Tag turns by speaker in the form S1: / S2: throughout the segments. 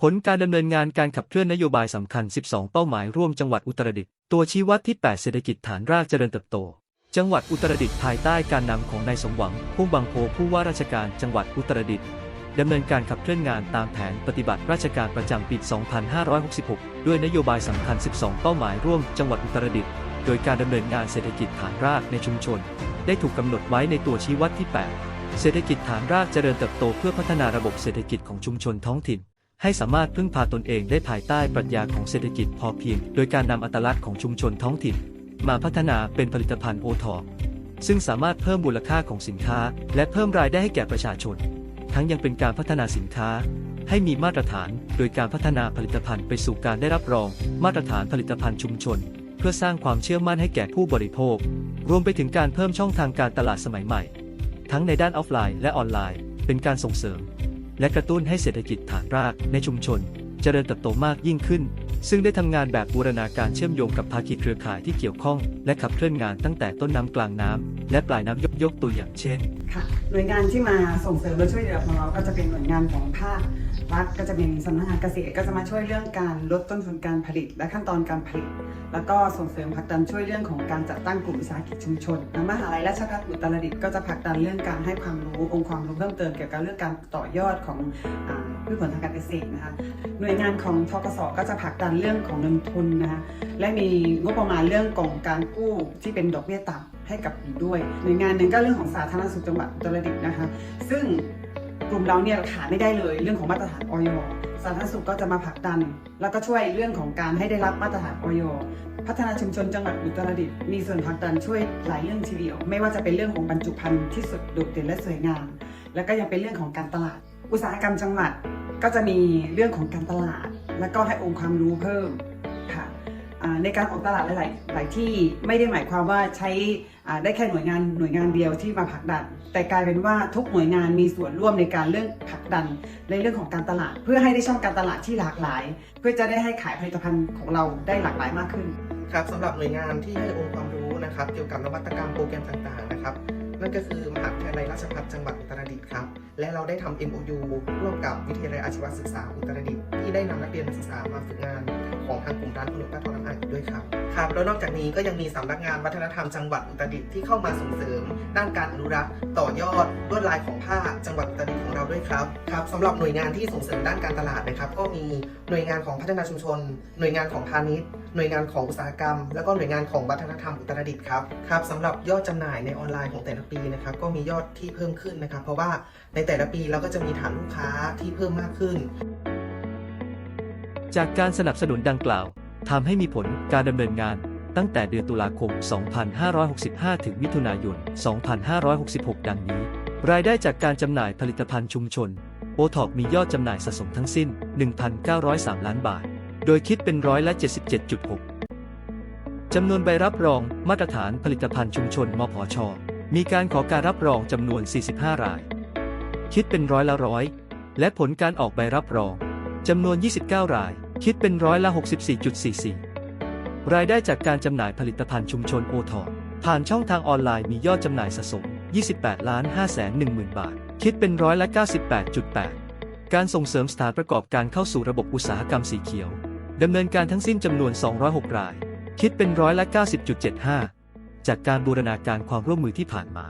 S1: ผลการดำเนินงานการขับเคลื่อนนโยบายสำคัญ 12 เป้าหมายร่วมจังหวัดอุตรดิตถ์ตัวชี้วัดที่ 8 เศรษฐกิจฐานรากเจริญเติบโต จังหวัดอุตรดิตถ์ภายใต้การนำของนายสมหวังพุ่มบางโพผู้ว่าราชการจังหวัดอุตรดิตถ์ดำเนินการขับเคลื่อนงานตามแผนปฏิบัติราชการประจำปี 2566 ด้วยนโยบายสำคัญ 12 เป้าหมายร่วมจังหวัดอุตรดิตถ์โดยการดำเนินงานเศรษฐกิจฐานรากในชุมชน ได้ถูกกำหนดไว้ในตัวชี้วัดที่ 8 เศรษฐกิจฐานรากเจริญเติบโตเพื่อพัฒนาระบบเศรษฐกิจของชุมชนท้องถิ่น ให้สามารถพึ่งพาตนเองได้ภายใต้ปรัชญาของเศรษฐกิจพอเพียง โดยการนำอัตลักษณ์ของชุมชนท้องถิ่น มาพัฒนาเป็นผลิตภัณฑ์โอทอซึ่งสามารถเพิ่มมูลค่าของสินค้า และเพิ่มรายได้ให้แก่ประชาชน ทั้งยังเป็นการพัฒนาสินค้า ให้มีมาตรฐาน โดยการพัฒนาผลิตภัณฑ์ไปสู่การได้รับรอง มาตรฐานผลิตภัณฑ์ชุมชน เพื่อสร้างความเชื่อมั่นให้แก่ผู้บริโภค รวมไปถึงการเพิ่มช่องทางการตลาดสมัยใหม่ ทั้งในด้านออฟไลน์และออนไลน์ เป็นการส่งเสริม และกระตุ้นให้เศรษฐกิจฐานรากในชุมชนเจริญเติบโตมากยิ่งขึ้น ซึ่งได้ทำงานแบบบูรณาการเชื่อมโยงกับภาคีเครือข่ายที่เกี่ยวข้อง และขับเคลื่อนงานตั้งแต่ต้นน้ำกลางน้ำและปลายน้ำยกยกตัวอย่างเช่น
S2: ค่ะ หน่วยงานที่มาส่งเสริมและช่วยเหลือของเราก็จะเป็นหน่วยงานของภาครัฐก็จะเป็นสำนักงานเกษตรก็จะมาช่วยเรื่องการลดต้นทุนการผลิต และขั้นตอนการผลิต แล้วก็ส่งเสริมผลักดันช่วยเรื่องของการจัดตั้งกลุ่มวิสาหกิจชุมชนมหาลัยราชภัฏอุตรดิตถ์ก็จะผลักดันเรื่องการให้ความรู้องค์ความรู้เพิ่มเติมเกี่ยวกับเรื่องการต่อยอดของอาพืชผลทางการเกษตรนะคะหน่วยงานของทกสก็จะผลักดันเรื่องของเงินทุนนะคะและมีงบประมาณเรื่องของการกู้ที่เป็นดอกเบี้ยต่ำ ให้กับอยู่ด้วยหน่วยงานหนึ่งก็เรื่องของสาธารณสุขจังหวัดอุตรดิตถ์นะคะ ซึ่งกลุ่มเราเนี่ยขาดไม่ได้เลยเรื่องของมาตรฐานออยสาธารณสุขก็จะมาผลักดัน แล้วก็ช่วยเรื่องของการให้ได้รับมาตรฐานออยพัฒนาชุมชนจังหวัดอุตรดิตถ์มีส่วนผลักดันช่วยหลายเรื่องทีเดียว ไม่ว่าจะเป็นเรื่องของบรรจุภัณฑ์ที่สุดโดดเด่นและสวยงาม แล้วก็ยังเป็นเรื่องของการตลาด อุตสาหกรรมจังหวัดก็จะมีเรื่องของการตลาด แล้วก็ให้องค์ความรู้เพิ่ม ในการออกตลาดหลายๆหลายที่ไม่ได้หมายความว่าใช้ได้แค่หน่วยงานหน่วยงานเดียวที่มาผลักดัน แต่กลายเป็นว่าทุกหน่วยงานมีส่วนร่วมในการเรื่องผลักดันในเรื่องของการตลาด เพื่อให้ได้ช่องการตลาดที่หลากหลาย เพื่อจะได้ให้ขายผลิตภัณฑ์ของเราได้หลากหลายมากขึ้น
S3: ครับสำหรับหน่วยงานที่ให้องค์ความรู้นะครับ เกี่ยวกับนวัตกรรมโปรแกรมต่างๆนะครับนั่นก็คือมหาวิทยาลัยราชภัฏจังหวัดอุตรดิตถ์ครับ และเราได้ทำ MOU ร่วมกับวิทยาลัยอาชีวศึกษาอุตรดิตถ์ที่ได้นำนักเรียนนักศึกษามาฝึกงานของ ทองน้ำอ่างอีกด้วยครับครับแล้วนอกจากนี้ก็ยังมีสำนักงานวัฒนธรรมจังหวัดอุตรดิตถ์ที่เข้ามาส่งเสริม ด้านการอนุรักษ์ต่อยอดลวดลายของผ้าจังหวัดอุตรดิตถ์ของเราด้วยครับครับสำหรับหน่วยงานที่ส่งเสริมด้านการตลาดนะครับ ก็มีหน่วยงานของพัฒนาชุมชน หน่วยงานของพาณิชย์ หน่วยงานของอุตสาหกรรม แล้วก็หน่วยงานของวัฒนธรรมอุตรดิตถ์ครับครับสำหรับยอดจำหน่ายในออนไลน์ของแต่ละปีนะครับก็มียอดที่เพิ่มขึ้นนะครับ เพราะว่าในแต่ละปีเราก็จะมีฐานลูกค้าที่เพิ่มมากขึ้น
S1: จากการสนับสนุนดังกล่าว ทำให้มีผลการดำเนินงานตั้งแต่เดือนตุลาคม 2565 ถึงมิถุนายน 2566 ดังนี้ รายได้จากการจำหน่ายผลิตภัณฑ์ชุมชนโอท็อปมียอดจำหน่ายสะสมทั้งสิ้น 1,903 ล้านบาท โดยคิดเป็นร้อยละ 77.6 จำนวนใบรับรองมาตรฐานผลิตภัณฑ์ชุมชนมพช มีการขอการรับรองจำนวน 45 ราย คิดเป็นร้อยละร้อย และผลการออกใบรับรองจำนวน 29 ราย คิดเป็นร้อยละ 64.44 รายได้จากการจำหน่ายผลิตภัณฑ์ชุมชนโอทอผ่านช่องทางออนไลน์มียอดจำหน่ายสะสม 28 ล้าน5แสน1หมื่นบาท คิดเป็นร้อยละ 98.8 การส่งเสริมสถานประกอบการเข้าสู่ระบบอุตสาหกรรมสีเขียว ดำเนินการทั้งสิ้นจำนวน 206 ราย คิดเป็นร้อยละ 90.75 จากการบูรณาการความร่วมมือที่ผ่านมา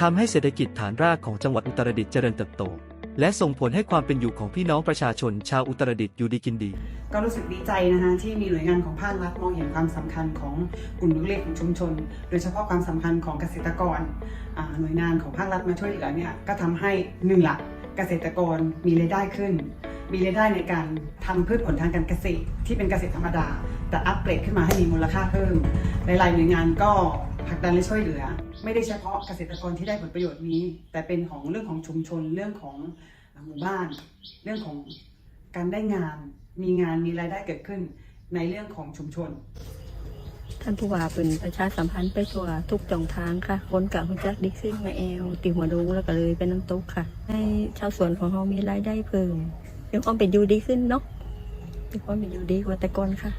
S1: ทำให้เศรษฐกิจฐานรากของจังหวัดอุตรดิตถ์เจริญเติบโต และส่งผลให้ความเป็นอยู่ของพี่น้องประชาชนชาวอุตรดิตถ์อยู่ดีกินดี
S2: ก็รู้สึกดีใจนะคะที่มีหน่วยงานของภาครัฐมองเห็นความสำคัญของกลุ่มลูกเล็กของชุมชน โดยเฉพาะความสำคัญของเกษตรกรหน่วยงานของภาครัฐมาช่วยเหลือเนี่ยก็ทำให้หนึ่งหลักเกษตรกรมีรายได้ขึ้น มีรายได้ในการทำพืชผลทางการเกษตร ที่เป็นเกษตรธรรมดา แต่อัปเกรดขึ้นมาให้มีมูลค่าเพิ่มหลายๆหน่วยงานก็ ลักดันและช่วยเหลือ ไม่ได้เฉพาะเกษตรกรที่ได้ผลประโยชน์นี้ แต่เป็นของเรื่องของชุมชนเรื่องของหมู่บ้าน เรื่องของการได้งาน มีงานมีรายได้เกิดขึ้นในเรื่องของชุมชน
S4: ท่านผู้ว่าเป็นประชาสัมพันธ์ไปทั่วทุกจ่องทางค่ะ คนกับหุ่นจักดิกซิ่งมาแอลตีหัวดงแล้วก็เลยเป็นน้ำตกค่ะ ให้ชาวสวนของเรามีรายได้เพิ่มมีความเป็นอยู่ดีขึ้นเนาะมีความเป็นอยู่ดีกว่าแต่ก่อนค่ะ